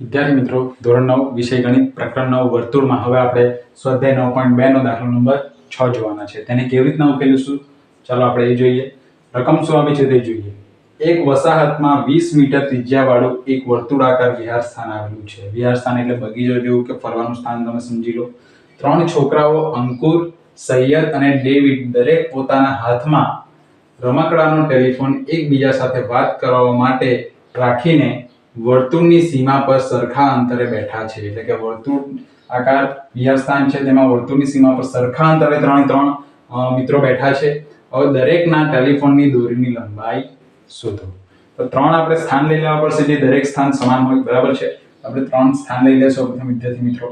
વિદ્યાર્થી મિત્રો, ધોરણ નવ, વિષય ગણિત પ્રકરણ નવ, વર્તુળમાં હવે આપણે સ્વાધ્યાય નવ પોઈન્ટ બે નો દાખલો નંબર છ જોવાના છે. તેને કેવી રીતના ઉકેલીશું? ચાલો આપણે એ જોઈએ. રકમ શું આપી છે તે જોઈએ. એક વસાહતમાં વીસ મીટર ત્રિજ્યાવાળું એક વર્તુળાકાર વિહાર સ્થાન આવેલું છે. વિહાર સ્થાન એટલે બગીચો જેવું કે ફરવાનું સ્થાન તમે સમજી લો. ત્રણ છોકરાઓ, અંકુર, સૈયદ અને ડેવિડ દરેક પોતાના હાથમાં રમકડાનો ટેલિફોન એકબીજા સાથે વાત કરવા માટે રાખીને વર્તુળની સીમા પર સરખા અંતરે બેઠા છે. એટલે કે વર્તુળ આકાર બીજા સ્થાન છે, તેમાં વર્તુળની સીમા પર સરખા અંતરે ત્રણ ત્રણ મિત્રો બેઠા છે. હવે દરેકના ટેલિફોનની દોરીની લંબાઈ શોધો. તો ત્રણ આપણે સ્થાન લઈ લેવા પડશે, જે દરેક સ્થાન સમાન હોય, બરાબર છે? આપણે ત્રણ સ્થાન લઈ લેશો પ્રથમ વિદ્યાર્થી મિત્રો.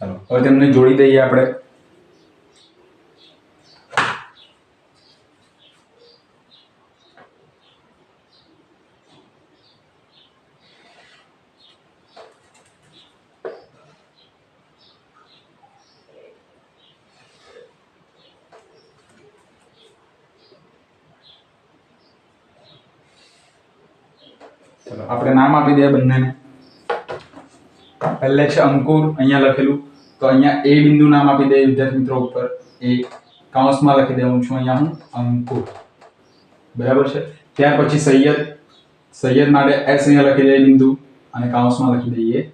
ચાલો, હવે તેમને જોડી દઈએ આપણે. ચલો, આપણે નામ આપી દઈએ બંનેને. પહેલે છે અંકુર, અહીંયા લખેલું. તો અહીંયા એ બિંદુ નામ આપી દઈએ વિદ્યાર્થી મિત્રો ઉપર. એ કાઉન્સમાં લખી દઉં છું અહીંયા હું, અંકુર. બરાબર છે? ત્યાર પછી સૈયદ. સૈયદ માટે એસ અહીંયા લખી દઈએ બિંદુ અને કાઉન્સમાં લખી દઈએ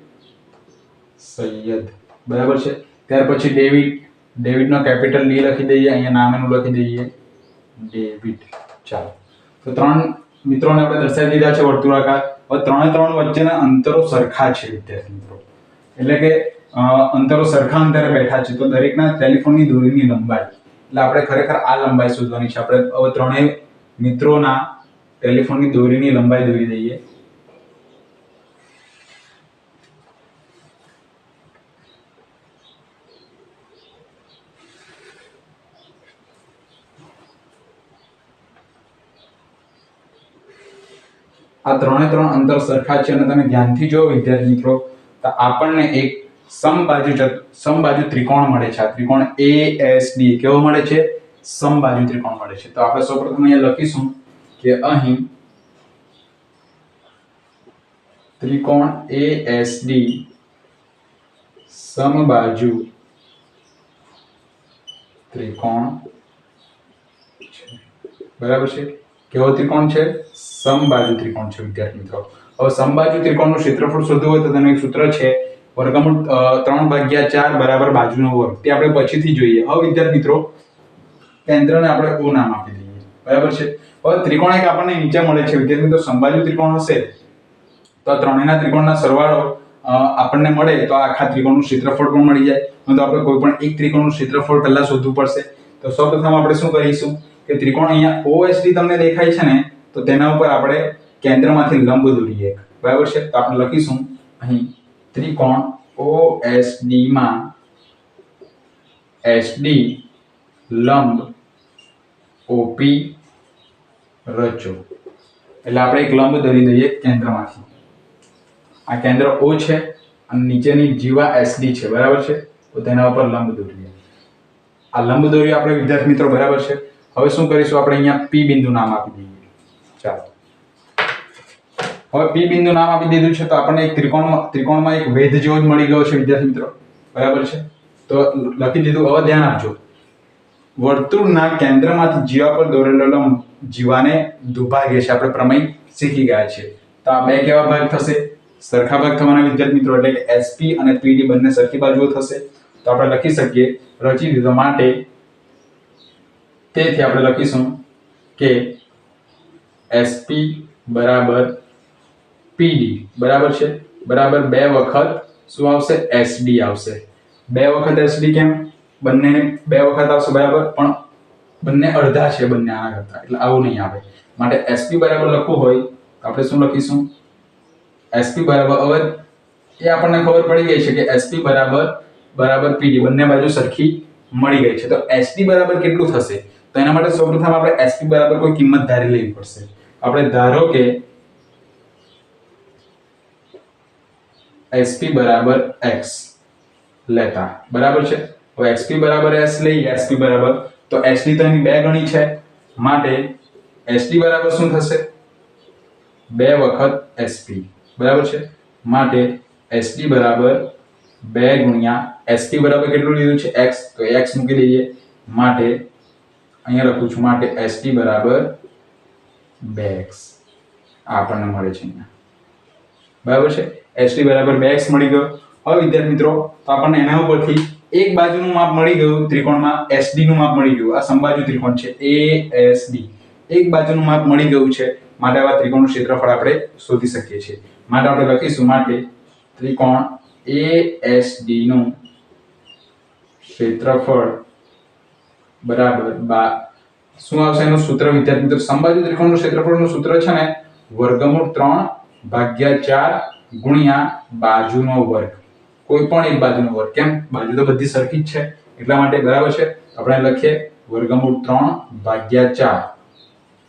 સૈયદ. બરાબર છે? ત્યાર પછી ડેવિડ. ડેવિડનો કેપિટલ ડી લખી દઈએ, અહીંયા નામ એનું લખી દઈએ ડેવિડ. ચાલો. તો ત્રણ મિત્રોને આપણે દર્શાવી દીધા છે વર્તુળાકાર. હવે ત્રણે ત્રણ વચ્ચેના અંતરો સરખા છે, વિદ્યાર્થી મિત્રો. એટલે કે અંતરો સરખા અંતરે બેઠા છે, તો દરેકના ટેલિફોનની દોરીની લંબાઈ. એટલે આપણે ખરેખર આ લંબાઈ શોધવાની છે. આપણે હવે ત્રણેય મિત્રોના ટેલિફોનની દોરીની લંબાઈ દોરી દઈએ. આ ત્રણે ત્રણ અંતર સરખા છે અને તમે ધ્યાનથી જો વિદ્યાર્થી મિત્રો, તો આપણને એક સમબાજુ સમબાજુ ત્રિકોણ મળે છે. આ ત્રિકોણ એ એસ ડી કેવો મળે છે? સમબાજુ ત્રિકોણ મળે છે. તો આપણે સૌપ્રથમ અહીંયા લખીશું કે અહીં ત્રિકોણ એ એસ ડી સમબાજુ ત્રિકોણ બરાબર છે? કેવો ત્રિકોણ છે? સમબાજુ ત્રિકોણ છે, વિદ્યાર્થી મિત્રો. હવે સમબાજુ ત્રિકોણનું ક્ષેત્રફળ શોધવું હોય તો તેનું એક સૂત્ર છે, વર્ગમૂળ ત્રણ ભાગ્યા ચાર બરાબર બાજુનો વર્ગ. તે આપણે પછીથી જોઈએ. હવે વિદ્યાર્થી મિત્રો, કેન્દ્રને આપણે ઓ નામ આપી દઈએ. બરાબર છે? હવે ત્રિકોણ એક આપણને નીચે મળે છે. વિદ્યાર્થી મિત્રો, સમબાજુ ત્રિકોણ હશે તો ત્રણેયના ત્રિકોણના સરવાળો આપણને મળે તો આખા ત્રિકોણનું ક્ષેત્રફળ પણ મળી જાય. તો આપણે કોઈ પણ એક ત્રિકોણનું ક્ષેત્રફળ પહેલાં શોધવું પડશે. તો સૌપ્રથમ આપણે શું કરીશું? કે ત્રિકોણ અહીંયા OSD તમને દેખાય છે ને, તો તેના ઉપર આપણે કેન્દ્રમાંથી લંબ દોરીએ એક. બરાબર છે? તો આપણે લખીશું અહીં ત્રિકોણ OSD માં SD લંબ OP રચો. એટલે આપણે એક લંબ દોરી દઈએ કેન્દ્રમાંથી. આ કેન્દ્ર O છે અને નીચેની જીવા SD છે. બરાબર છે? તો તેના ઉપર લંબ દોરીએ. આ લંબ દોરી આપણે વિદ્યાર્થી મિત્રો બરાબર છે? હવે શું કરીશું? આપણે અહીંયા પી બિંદુ નામ આપી દઈએ. ચાલો. હવે પી બિંદુ નામ આપી દીધું છે તો આપણને એક ત્રિકોણમાં ત્રિકોણમાં એક વેધ જેવો જ મળી ગયો છે, વિદ્યાર્થી મિત્રો. બરાબર છે? તો લખી દીધું, હવે ધ્યાન આપજો. વર્તુળના કેન્દ્રમાંથી જીવા પર દોરેલો લંબ જીવાને દુભાગે છે. આપણે પ્રમેય શીખી ગયા છે તો આ બે કેવા ભાગ થશે? સરખા ભાગ થવાના વિદ્યાર્થી મિત્રો, એટલે કે એસપી અને પીડી બંને સરખી બાજુઓ થશે. તો આપણે લખી શકીએ, રચી દીધો માટે તેથી આપણે લખીશું કે SP બરાબર PD બરાબર છે? બરાબર બે વખત શું આવશે? SD આવશે. બે વખત SD કેમ? બંને બે વખત આવશે બરાબર? પણ બંને અડધા છે બંને આના કરતા. એટલે આવું નહીં આવે. માટે SP બરાબર લખવું હોય તો આપણે શું લખીશું? SP બરાબર હવે એ આપણને ખબર પડી ગઈ છે કે SP બરાબર બરાબર PD બંને બાજુ સરખી મળી ગઈ છે. તો SD બરાબર કેટલું થશે? તો એના માટે સૌપ્રથમ આપણે SP બરાબર કોઈ કિંમત ધારી લેવી પડશે. આપણે ધારો કે SP બરાબર x લેતા. બરાબર છે? હવે XP બરાબર S લઈએ SP બરાબર. તો SD તો એની બે ગણી છે. માટે SD બરાબર શું થશે? બે વખત એસપી બરાબર છે? માટે એસડી બરાબર બે ગુણ્યા એસપી બરાબર કેટલું લીધું છે? એક્સ તો એક્સ મૂકી દઈએ. માટે અહીંયા લખું છું માટે એસડી બરાબર બે એક્સ આ આપણને મળે છે અહીંયા. બરાબર છે? એસડી બરાબર બે એક્સ મળી ગયો. હવે વિદ્યાર્થી મિત્રો, તો આપણને એના ઉપરથી એક બાજુનું માપ મળી ગયું, ત્રિકોણમાં એસનું માપ મળી ગયું. આ સંબાજુ ત્રિકોણ છે એ એસ ડી એક બાજુનું માપ મળી ગયું છે. માટે આવા ત્રિકોણનું ક્ષેત્રફળ આપણે શોધી શકીએ છીએ. માટે આપણે લખીશું માટે ત્રિકોણ એ એસ ડી નું ક્ષેત્રફળ બરાબર. બા, શું આવશે? એનું સૂત્ર વિદ્યાર્થી મિત્રો સંભાજી ત્રિકોણનું ક્ષેત્રફળનું સૂત્ર છે ને, વર્ગમૂળ ત્રણ ભાગ્યા ચાર ગુણ્યા બાજુનો વર્ગ. કોઈ પણ એક બાજુનો વર્ગ. કેમ? બાજુ તો બધી સરખી જ છે. એટલા માટે બરાબર છે. આપણે લખીએ વર્ગમૂળ ત્રણ ભાગ્યા ચાર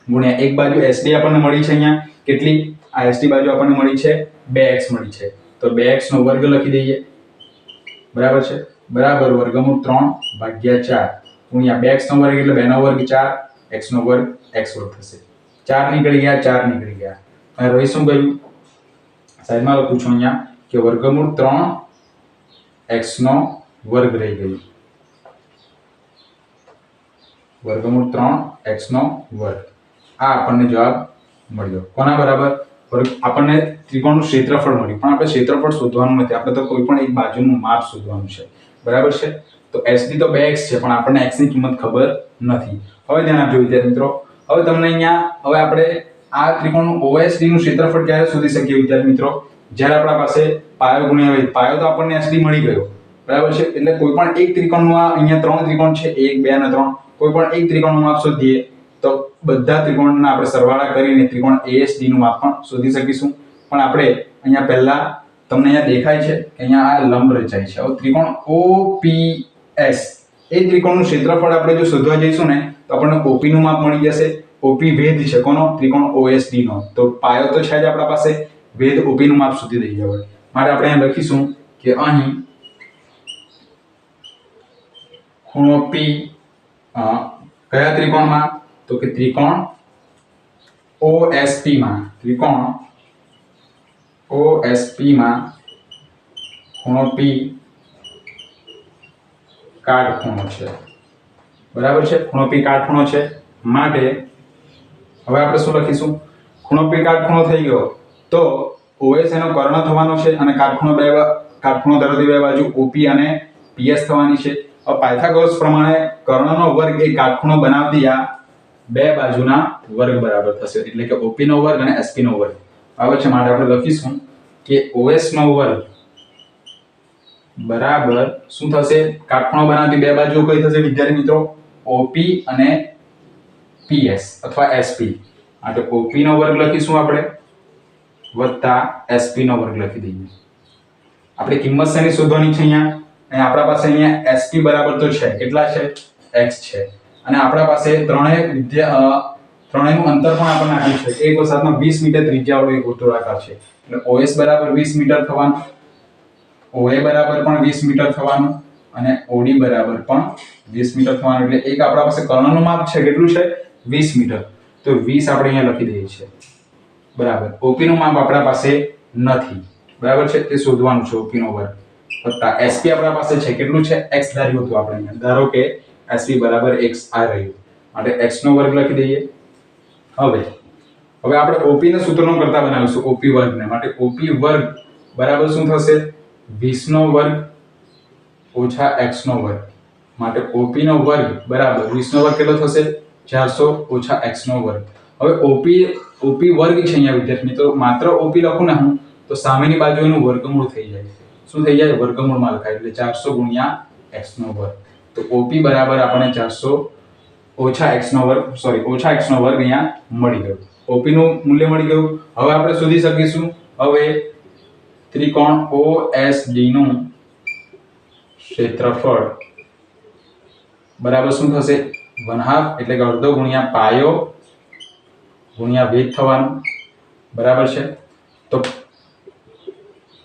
ગુણ્યા એક બાજુ એસડી આપણને મળી છે અહીંયા. કેટલી? આ એસડી બાજુ આપણને મળી છે. બે એક્સ મળી છે. તો બે એક્સ નો વર્ગ લખી દઈએ. બરાબર છે? બરાબર. વર્ગમૂળ ત્રણ ભાગ્યા ચાર. ગુણ્યા બે એક્સ નો વર્ગ એટલે બે નો વર્ગ ચાર એક્સ નો વર્ગ એક્સ વર્ગ થશે. ચાર નીકળી ગયા, ચાર નીકળી ગયા. અને રહી શું ગયું સાઈડમાં લખું છું અહીંયા કે વર્ગમૂળ ત્રણ એક્સ નો વર્ગ રહી ગયું. વર્ગમૂળ ત્રણ એક્સ નો વર્ગ. આ આપણને જવાબ મળ્યો. કોના બરાબર? આપણને ત્રિકોણનું ક્ષેત્રફળ મળ્યું. પણ આપણે ક્ષેત્રફળ શોધવાનું નથી. આપણે તો કોઈ પણ એક બાજુનું માપ શોધવાનું છે. બરાબર છે? તો એસડી તો બે એક્સ છે, પણ આપણને એક્સની કિંમત ખબર નથી. હવે ધ્યાન આપજો, વિદ્યાર્થી મિત્રો. હવે તમને અહીંયા, હવે આપણે આ ત્રિકોણનું ઓએસડી નું ક્ષેત્રફળ ક્યારે શોધી શકીએ, વિદ્યાર્થી મિત્રો? જ્યારે આપણા પાસે પાયો ગુણ્યા વેધ પાયો તો આપણને એસડી મળી ગયો. બરાબર છે? એટલે કોઈ પણ એક ત્રિકોણનું આ અહીંયા ત્રણ ત્રિકોણ છે, એક, બે અને ત્રણ. કોઈ પણ એક ત્રિકોણનું માપ શોધીએ, તો બધા ત્રિકોણના આપણે સરવાળા કરીને ત્રિકોણ એએસડી નું માપ પણ શોધી શકીશું. પણ આપણે અહીંયા પહેલા તમને અહીંયા દેખાય છે કે અહીંયા આ લંબ રચાય છે. હવે ત્રિકોણ OPS એ ત્રિકોણનું ક્ષેત્રફળ આપણે જો શોધવા જઈશું ને તો આપણને OP નું માપ મળી જશે. OP ભેદ છે કોનો ત્રિકોણ OSD નો. તો પાયો તો છે જ આપણા પાસે. ભેદ OP નું માપ શોધી દઈએ હવે માટે આપણે અહીંયા લખીશું કે અહીં ખૂણો P અ, કયા ત્રિકોણમાં? તો કે ત્રિકોણ OSP માં. ત્રિકોણ OSP માં ખૂણો P કાટખૂણો છે. બરાબર છે? ખૂણો P કાટખૂણો છે માટે હવે આપણે શું લખીશું? ખૂણો P કાટખૂણો થઈ ગયો. તો ઓએસ એનો કર્ણ થવાનો છે અને કાટખૂણો બે કાટખૂણો ધરાવતી બે બાજુ, ઓપી અને પીએસ થવાની છે. પાયથાગોરસ પ્રમાણે કર્ણનો વર્ગ એ કાટખૂણો બનાવતી આ બે બાજુના વર્ગ બરાબર થશે. એટલે કે ઓપીનો વર્ગ અને એસપીનો વર્ગ. બરાબર છે? માટે આપણે લખીશું કે ઓએસનો વર્ગ બરાબર. શું થશે? કાટખૂણો બનાવતી બે બાજુઓ કઈ થશે વિદ્યાર્થી મિત્રો? ઓપી અને પીએસ અથવા એસપી માટે ઓપી નો વર્ગ લખીશું આપણે. વત્તા એસપી નો વર્ગ લખી દઈએ. આપણે કિંમત શેની શોધવાની છે અહીંયા? અને આપણા પાસે અહીંયા એસપી બરાબર તો છે. કેટલા છે? એક્સ છે. અને આપણા પાસે ત્રણેય વિદ્યા ત્રણેયનું અંતર પણ આપણને આપ્યું છે. એક વસાતમાં વીસ મીટર ત્રિજ્યાવાળો એક વર્તુળાકાર છે. એટલે ઓએસ બરાબર વીસ મીટર થવાનું OA બરાબર પણ 20 મીટર થવાનું અને OD બરાબર પણ 20 મીટર થવાનું. એટલે એક આપણા પાસે કર્ણનું માપ છે, કેટલું છે? 20 મીટર. તો 20 આપણે અહીંયા લખી દઈએ છીએ. બરાબર. OP નું માપ આપણા પાસે નથી. બરાબર છે? તે શોધવાનું છે OP નો વર્ગ. વત્તા SP આપણા પાસે છે, કેટલું છે? X ધાર્યું હતું આપણે અહીંયા. ધારો કે SP બરાબર x આ રહ્યું. માટે x નો વર્ગ લખી દઈએ. હવે હવે આપણે OP ને સૂત્રનો કરતા બનાવીશું. OP વર્ગને. માટે OP વર્ગ બરાબર શું થશે? 20 નો વર્ગ ઓછા એક્સનો વર્ગ. માટે ઓપીનો વર્ગ બરાબર વીસનો વર્ગ કેટલો થશે? ચારસો ઓછા એક્સનો વર્ગ. હવે ઓપી ઓપી વર્ગ છે અહીંયા વિદ્યાર્થી મિત્રો. માત્ર ઓપી લખું ને હું, તો સામેની બાજુ એનું વર્ગમૂળ થઈ જાય શું થઈ જાય? વર્ગમૂળમાં લખાય એટલે ચારસો ગુણ્યા એક્સનો વર્ગ. તો ઓપી બરાબર આપણે ચારસો ઓછા એક્સનો વર્ગ સોરી ઓછા એક્સનો વર્ગ અહીંયા મળી ગયો. ઓપીનું મૂલ્ય મળી ગયું. હવે આપણે શોધી શકીશું. હવે ત્રિકોણ OSD નું ક્ષેત્રફળ. બરાબર શું થશે? વન હાફ એટલે કે અડધો ગુણ્યા પાયો ગુણ્યા વેગ થવાનું. બરાબર છે? તો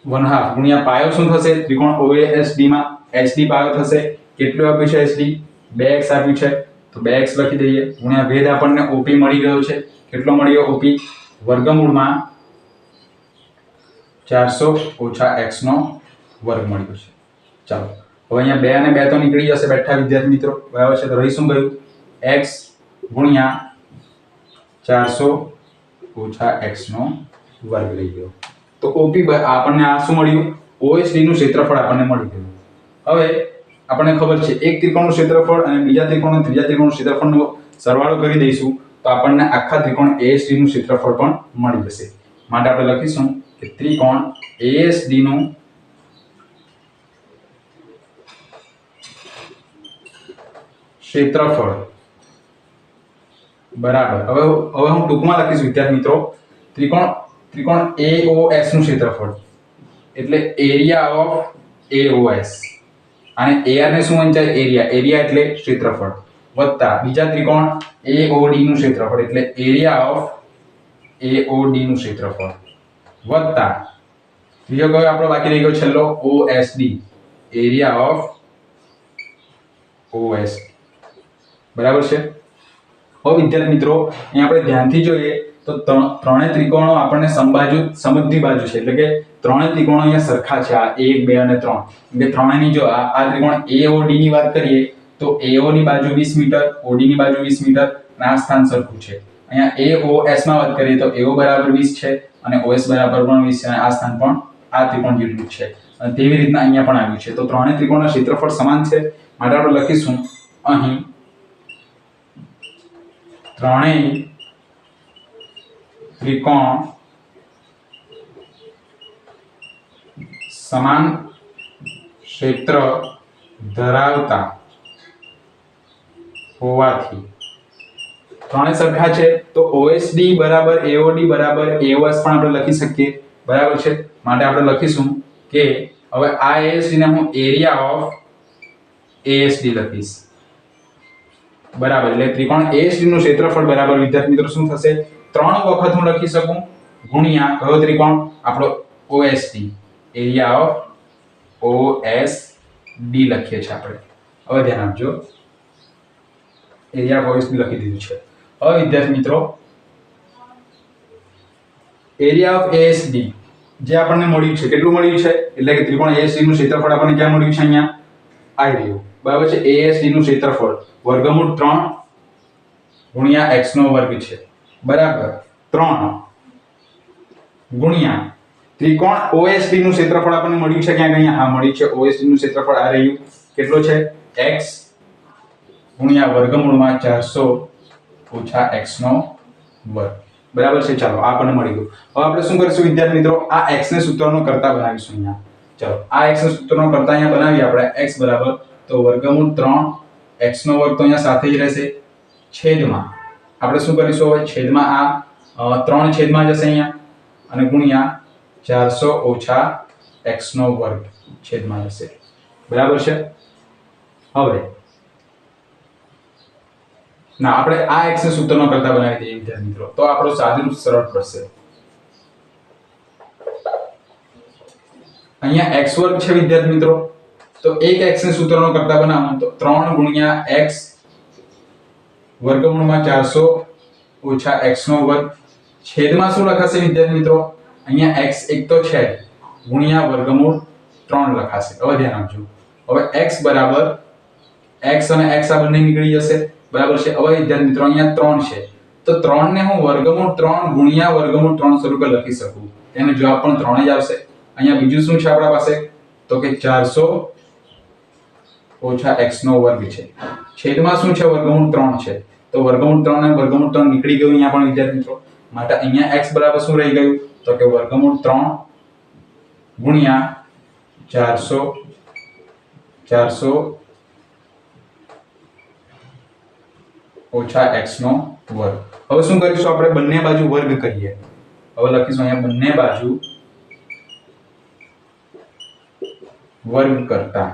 વન હાફ ગુણ્યા પાયો શું થશે? ત્રિકોણ OASD માં HD પાયો થશે. કેટલું આપ્યું છે એસડી બે એક્સ આપ્યું છે. તો 2x લખી દઈએ. ગુણ્યા ભેદ આપણને ઓપી મળી ગયો છે. કેટલો મળ્યો? ઓપી વર્ગમૂળમાં ચારસો ઓછા એક્સનો વર્ગ મળ્યો છે. ચાલો, હવે અહીંયા બે અને બે તો નીકળી જશે બેઠા વિદ્યાર્થી મિત્રો. બરાબર છે તો રહી શું ગયું? એક્સ ગુણ્યા ચારસો ઓછા એક્સનો વર્ગ લઈ ગયો. તો ઓપી આપણને આ શું મળ્યું? ઓએસડી નું ક્ષેત્રફળ આપણને મળી ગયું. હવે આપણને ખબર છે, એક ત્રિકોણનું ક્ષેત્રફળ અને બીજા ત્રિકોણ અને ત્રીજા ત્રિકોણનું ક્ષેત્રફળનો સરવાળો કરી દઈશું, તો આપણને આખા ત્રિકોણ ASD નું ક્ષેત્રફળ પણ મળી જશે. માટે આપણે લખીશું કે ત્રિકોણ એએસડી નું ક્ષેત્રફળ. બરાબર. હવે હવે હું ટૂંકમાં લખીશ, વિદ્યાર્થી મિત્રો. ત્રિકોણ ત્રિકોણ એઓએસનું ક્ષેત્રફળ. એટલે એરિયા ઓફ એઓએસ અને એઆર ને શું વંચાય એરિયા. એરિયા એટલે ક્ષેત્રફળ. વત્તા બીજા ત્રિકોણ એઓડી નું ક્ષેત્રફળ. એટલે એરિયા ઓફ એઓડી નું ક્ષેત્રફળ. વત્તા. ત્રીજો કયો આપણો બાકી રહી ગયો છેલ્લો? ઓએસડી એરિયા ઓફ ઓએસ બરાબર છે? હવે વિદ્યાર્થી મિત્રો અહીંયા આપણે ધ્યાનથી જોઈએ તો ત્રણ ત્રિકોણો આપણને સંબાજુ સમદ્વિ બાજુ છે. એટલે કે ત્રણે ત્રિકોણો અહીંયા સરખા છે. આ એક, બે અને ત્રણ. એટલે ત્રણેયની જો આ ત્રિકોણ એઓડી ની વાત કરીએ, તો એઓની બાજુ 20 મીટર ઓડી ની બાજુ 20 મીટર, અને આ સ્થાન સરખું છે. અહીંયા એઓએસમાં વાત કરીએ તો એઓ બરાબર 20 છે. અને ઓએસ બરાબર પણ વીસ છે અને આ સ્થાન પણ આ ત્રિકોણ જેટલું છે. અને તેવી રીતના અહીંયા પણ આવ્યું છે. તો ત્રણેય ત્રિકોણના ક્ષેત્રફળ સમાન છે. માટે આપણે લખીશું અહીં ત્રણેય ત્રિકોણ સમાન ક્ષેત્ર ધરાવતા હોવાથી ત્રણે સરખા છે. તો OSD બરાબર AOD બરાબર AOS પણ આપણે લખી શકીએ. બરાબર છે? માટે આપણે લખીશું કે હવે આ ASD ને હું એરિયા ઓફ ASD લખીશ. બરાબર, એટલે ત્રિકોણ ASD નું ક્ષેત્રફળ બરાબર, વિદ્યાર્થી મિત્રો, શું થશે? ત્રણ વખત હું લખી શકું. ગુણ્યા, કયો ત્રિકોણ? આપણો OSD એરિયા ઓફ OSD લખીએ છીએ આપણે. હવે ધ્યાન આપજો. એરિયા OSD લખી દીધું છે. હવે વિદ્યાર્થી મિત્રો એરિયા ઓફ ASD જે આપણને મળ્યું છે, કેટલું મળ્યું છે? એટલે કે ત્રિકોણ ASD નું ક્ષેત્રફળ આપણને ક્યાં મળ્યું છે અહીંયા? આવી રહ્યું. બરાબર છે? ASD નું ક્ષેત્રફળ વર્ગમૂળ 3 ગુણ્યા x નો વર્ગ છે. બરાબર? 3 ગુણ્યા ત્રિકોણ OSD નું ક્ષેત્રફળ આપણને મળ્યું છે ક્યાં અહીંયા? હા, મળ્યું છે. OSD નું ક્ષેત્રફળ આ રહ્યું. કેટલો છે? x ગુણ્યા વર્ગમૂળમાં 400 ઓછા એક્સનો વર્ગ. બરાબર છે? ચાલો, આ આપણને મળી ગયું. હવે આપણે શું કરીશું વિદ્યાર્થી મિત્રો? આ એક્સ ને સૂત્રનો કરતા બનાવીશું અહીંયા. ચાલો, આ એક્સ ને સૂત્રનો કરતા અહીંયા બનાવીએ આપણે. એક્સ બરાબર, તો વર્ગમૂળ 3 x નો વર્ગ તો અહીંયા સાથે જ રહેશે. છેદમાં, આપણે શું કરીશું હવે? છેદમાં આ ત્રણ છેદમાં જશે અહીંયા. અને ગુણ્યા ચારસો ઓછા એક્સનો વર્ગ છેદમાં જશે. બરાબર છે? હવે ના, આપણે આ x ને સૂત્રનો કરતા બનાવી દઈએ, વિદ્યાર્થી મિત્રો. તો આપણો સાદુરૂપ, સરળ પડશે અહીંયા x વર્ગ છે, વિદ્યાર્થી મિત્રો. તો એક x ને સૂત્રનો કરતા બનાવો તો 3 ગુણ્યા x વર્ગમૂળમાં 400 ઓછા x નો વર્ગ. છેદમાં શું લખાશે, વિદ્યાર્થી મિત્રો? અહીંયા x એક તો છે, ગુણ્યા વર્ગમૂળ 3 લખાશે. હવે ધ્યાન આપજો. હવે x બરાબર x અને x આ બંને નીકળી જશે. બરાબર છે? હવે વિદ્યાર્થી મિત્રો અહીંયા 3 છે. તો 3 ને હું વર્ગમૂળ 3 ગુણ્યા વર્ગમૂળ 3 સ્વરૂપે લખી શકું. તેનો જવાબ પણ 3 જ આવશે. અહીંયા બીજું શું છે આપણા પાસે? તો કે 400 ઓછા x નો વર્ગ છે. છેદમાં શું છે? વર્ગમૂળ 3 છે. તો વર્ગમૂળ 3 અને વર્ગમૂળ 3 નીકળી ગયું અહીંયા પણ વિદ્યાર્થી મિત્રો. માટે અહીંયા x બરાબર શું રહી ગયું? તો કે વર્ગમૂળ 3 ગુણ્યા 400 400 ઓછા એક્સ નો વર્ગ. હવે શું કરીશું? આપણે બંને બાજુ વર્ગ કરીએ. હવે લખીશું અહીંયા બંને બાજુ વર્ગ કરતા.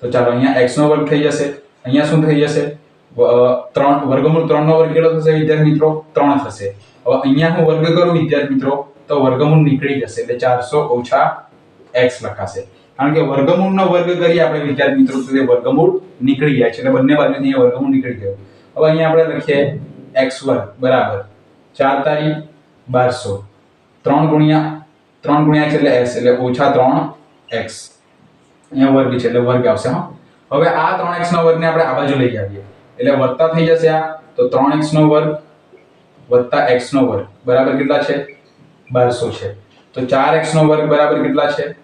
તો ચાલો, અહીંયા એક્સ નો વર્ગ થઈ જશે. અહીંયા શું થઈ જશે? ત્રણ, વર્ગમૂળ ત્રણ નો વર્ગ કેટલો થશે વિદ્યાર્થી મિત્રો? ત્રણ થશે. હવે અહીંયા હું વર્ગ કરું વિદ્યાર્થી મિત્રો, તો વર્ગમૂળ નીકળી જશે. એટલે ચારસો ઓછા એક્સ લખાશે. કારણ કે વર્ગમૂળનો વર્ગ કરીએ આપણે વિદ્યાર્થી મિત્રો, તો વર્ગમૂળ નીકળી જાય છે. એટલે બંને બાજુથી વર્ગમૂળ નીકળી ગયો. હવે અહીંયા આપણે લખીએ એક્સ વર્ગ બરાબર. ચાર તારી બારસો. ત્રણ ગુણ્યા ત્રણ ગુણ્યા એટલે s એટલે ઓછા ત્રણ એક્સ. અહીંયા વર્ગ છે એટલે વર્ગ આવશે, હા. હવે આ ત્રણ એક્સનો વર્ગને આપણે આ બાજુ લઈ આવીએ. એટલે વત્તા થઈ જશે આ, તો ત્રણ એક્સનો વર્ગ વત્તા x નો વર્ગ. બરાબર કેટલા છે? બારસો છે. તો ચાર એક્સનો વર્ગ બરાબર કેટલા છે?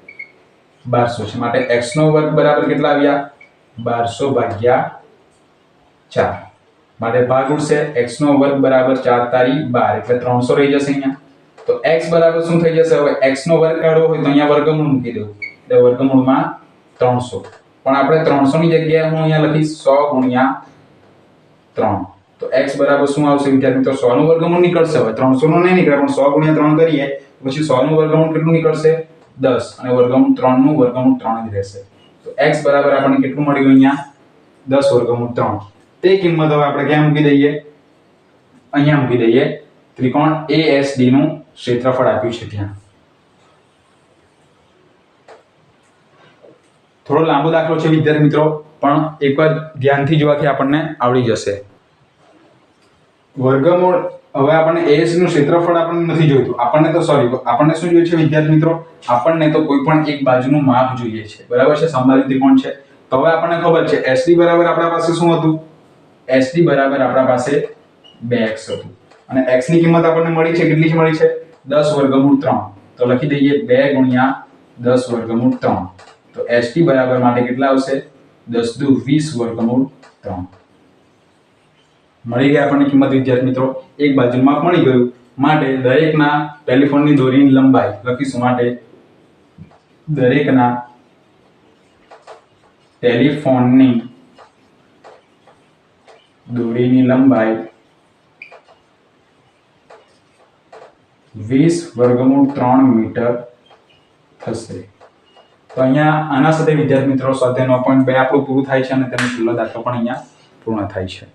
બારસો છે. માટે x નો વર્ગ બરાબર કેટલા આવ્યા? બારસો ભાગ્યા ચાર. માટે ભાગ ઉડશે, x નો વર્ગ બરાબર ચાર તારી બાર, એટલે ત્રણસો રહી જશે અહીંયા. તો x બરાબર શું થઈ જશે? હવે x નો વર્ગ કાઢવો હોય તો અહીંયા વર્ગમૂળ મૂકી દેવું એટલે વર્ગમૂળમાં ત્રણસો. પણ આપણે ત્રણસો ની જગ્યાએ હું અહીંયા લખીશ સો ગુણ્યા ત્રણ. તો x બરાબર શું આવશે? વિદ્યાર્થી મિત્રો 100 નું વર્ગમૂળ નીકળશે. હવે ત્રણસો નું નહીં નીકળે, પણ સો ગુણ્યા ત્રણ કરીએ પછી 100 નું વર્ગમૂળ કેટલું નીકળશે? દસ. અને વર્ગમૂળ 3 નું વર્ગમૂળ ત્રણ જ રહેશે. તો x બરાબર આપણને કેટલું મળ્યું અહીંયા? દસ વર્ગમૂળ ત્રણ. તે કિંમત હવે આપણે ક્યાં મૂકી દઈએ? અહીંયા મૂકી દઈએ. ત્રિકોણ ASD નું ક્ષેત્રફળ આપ્યું છે ત્યાં. થોડો લાંબો દાખલો છે વિદ્યાર્થી મિત્રો, પણ એકવાર ધ્યાનથી જોવાથી આપણને આવડી જશે. વર્ગમૂળ, હવે આપણને એસનું ક્ષેત્રફળ આપણને નથી જોઈતું. આપણને તો સોરી આપણને શું જોઈએ છે વિદ્યાર્થી મિત્રો? આપણને તો કોઈ પણ એક બાજુનું માપ જોઈએ છે. બરાબર છે? સમબાજુ ત્રિકોણ છે. તો હવે આપણને ખબર છે એસડી બરાબર આપણા પાસે શું હતું? SD બરાબર આપણા પાસે બે એક્સ હતું. અને એક્સની કિંમત આપણને મળી છે, કેટલી મળી છે? દસ વર્ગમૂળ ત્રણ. તો લખી દઈએ બે ગુણ્યા દસ વર્ગમૂળ ત્રણ. તો SD બરાબર માટે કેટલા આવશે? દસ દુ વીસ વર્ગમૂળ ત્રણ. મળી ગઈ આપણને કિંમત, વિદ્યાર્થી મિત્રો. એક બાજુમાં મળી ગયું. માટે દરેકના ટેલિફોનની દોરીની લંબાઈ લખીશું માટે. દરેકના ટેલિફોનની દોરીની લંબાઈ વીસ વર્ગમૂળ ત્રણ મીટર થશે. તો અહીંયા આના સાથે વિદ્યાર્થી મિત્રો સાથેનો પોઈન્ટ બે આપણું પૂરું થાય છે અને તેનો છેલ્લો દાખલો પણ અહીંયા પૂર્ણ થાય છે.